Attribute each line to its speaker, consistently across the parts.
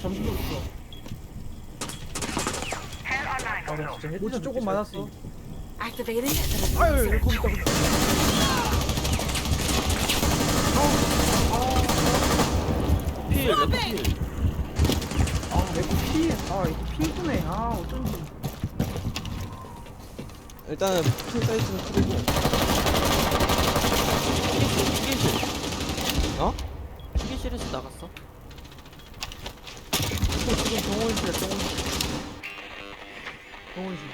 Speaker 1: 점수 줬어. 아, 나 진짜 헤드 조금 맞았어.
Speaker 2: Activating the
Speaker 1: 아유, 거기 있다. 거기 있다.
Speaker 3: 필, 필.
Speaker 1: 아, 내거 피, 아, 이거 피구네. 아, 어쩐지.
Speaker 4: 일단은 풀 사이즈는 풀이고
Speaker 3: 실에서 나갔어.
Speaker 1: 이거 지금 정원실이야, 정원실. 정원실.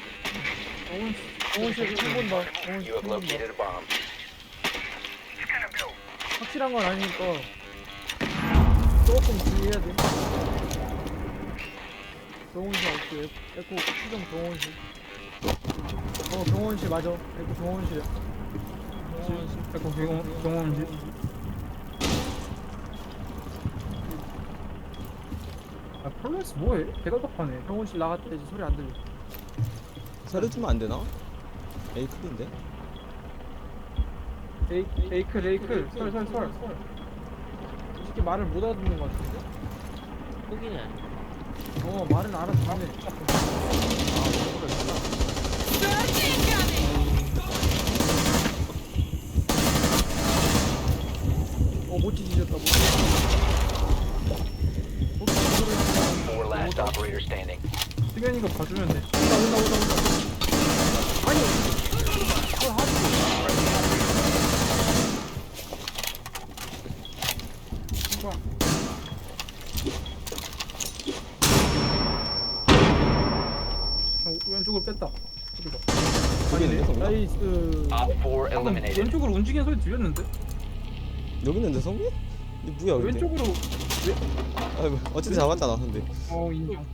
Speaker 1: 정원실. 정원실 총 본다.
Speaker 5: You
Speaker 1: 정원실
Speaker 5: have
Speaker 1: 총 본다.
Speaker 5: located a bomb.
Speaker 1: 확실한 건 아니니까 조금 주의해야 돼. 정원실 없지. 에코 수정 정원실. 어 정원실 맞아. 에코 정원실. 정원실. 에코 정- 정원실. 아 폴레스 뭐해? 대갈박하네. 정원실 나갔을 때 이제 소리 안 들려.
Speaker 4: 살려주면 안 되나? 에이 클인데
Speaker 1: 레이, 레이크 레이크 설설 설. 이 새끼 말을 못 알아듣는 것 같은데?
Speaker 3: 흑인이 아니야.
Speaker 1: 어 말은 알아듣네. 어못 뒤지셨다 못 뒤지셨다. 승현이가 봐주면 돼. 온다 온다 온다 온다. 아니 그걸 하지. 봐. 어, 왼쪽으로 뺐다. 그리고
Speaker 4: 여기 있는데 성민?
Speaker 1: 나이스.
Speaker 5: Op 4
Speaker 1: 방금
Speaker 5: eliminated.
Speaker 1: 왼쪽으로 움직이는 소리 들렸는데?
Speaker 4: 여기 있는데 성민? 근데 뭐야 근데
Speaker 1: 왼쪽으로
Speaker 4: 아, 뭐, 어쨌든 잡았잖아 근데
Speaker 1: 어 인정.